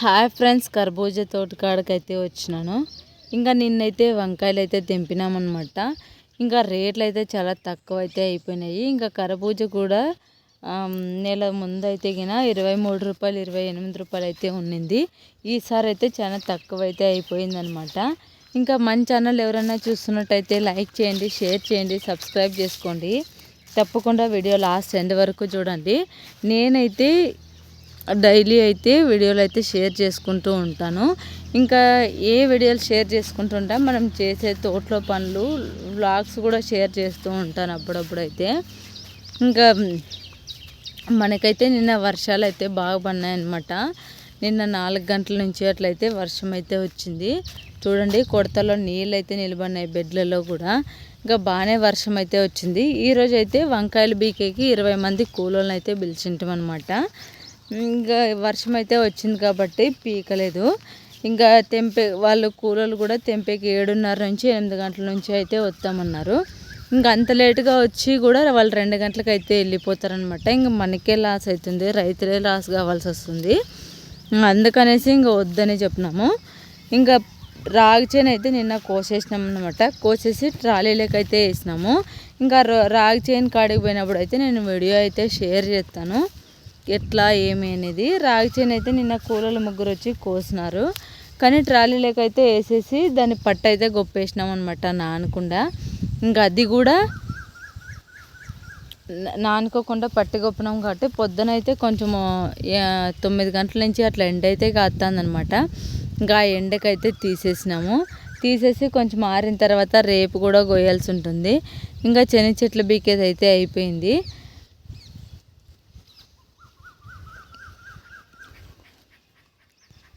Hi friends కర్బూజా తోటకాడకి అయితే వచ్చినాను. ఇంకా నిన్నైతే వంకాయలు అయితే తెంపినామన్నమాట. ఇంకా రేట్లు అయితే చాలా తక్కువ అయితే అయిపోయినాయి. ఇంకా కర్బూజా కూడా నెల ముందు అయితే గిన ఇరవై మూడు రూపాయలు ఇరవై ఎనిమిది రూపాయలు అయితే ఉన్నింది. ఈసారి అయితే చాలా తక్కువ అయితే అయిపోయిందనమాట ఇంకా మన ఛానల్ ఎవరైనా చూస్తున్నట్టయితే లైక్ చేయండి షేర్ చేయండి సబ్స్క్రైబ్ చేసుకోండి. తప్పకుండా వీడియో లాస్ట్ ఎండ్ వరకు చూడండి. నేనైతే డైలీ అయితే వీడియోలు అయితే షేర్ చేసుకుంటూ ఉంటాను. ఇంకా ఏ వీడియోలు షేర్ చేసుకుంటుంటా మనం చేసే తోటలో పనులు వ్లాగ్స్ కూడా షేర్ చేస్తూ ఉంటాను అప్పుడప్పుడు అయితే. ఇంకా మనకైతే నిన్న వర్షాలు అయితే బాగా పడినాయన్నమాట. నిన్న నాలుగు గంటల నుంచి అట్లయితే వర్షం అయితే వచ్చింది. చూడండి కొడతలో నీళ్ళు అయితే నిలబడినాయి బెడ్లలో కూడా. ఇంకా బాగానే వర్షం అయితే వచ్చింది. ఈరోజు అయితే వంకాయలు బీకేకి ఇరవై మంది కూలోళ్ళని అయితే పిలిచింటాం అనమాట ఇంకా వర్షం అయితే వచ్చింది కాబట్టి పీకలేదు. ఇంకా తెంపే వాళ్ళు కూలోళ్ళు కూడా తెంపేకి ఏడున్నర నుంచి ఎనిమిది గంటల నుంచి అయితే వస్తామన్నారు. ఇంకా అంత లేటుగా వచ్చి కూడా వాళ్ళు రెండు గంటలకు అయితే వెళ్ళిపోతారనమాట ఇంకా మనకే లాస్ అవుతుంది రైతులే లాస్ కావాల్సి వస్తుంది. అందుకనేసి ఇంకా వద్దని చెప్పినాము. ఇంకా రాగి చేను అయితే నిన్న కోసేసినాం అనమాట కోసేసి ట్రాలీలోకి అయితే వేసినాము. ఇంకా రా- రాగి చేను కాడికి పోయినప్పుడు అయితే నేను వీడియో అయితే షేర్ చేస్తాను. ఎట్లా ఏమి అనేది. రాగి చేను అయితే నిన్న కూలలు ముగ్గురు వచ్చి కోసినారు. కానీ ట్రాలీలోకి వేసేసి దాన్ని పట్టు అయితే గొప్పేసినాం అనమాట నానకుండా. ఇంకా అది కూడా నానుకోకుండా పట్టి గొప్పనాం కాబట్టి పొద్దున అయితే కొంచెము తొమ్మిది గంటల నుంచి అట్లా ఎండ అయితే కాస్తుందనమాట ఇంకా ఆ ఎండకైతే తీసేసినాము. తీసేసి కొంచెం ఆరిన తర్వాత రేపు కూడా గోయాల్సి ఉంటుంది. ఇంకా శనగ చెట్లు బీకేది అయితే అయిపోయింది.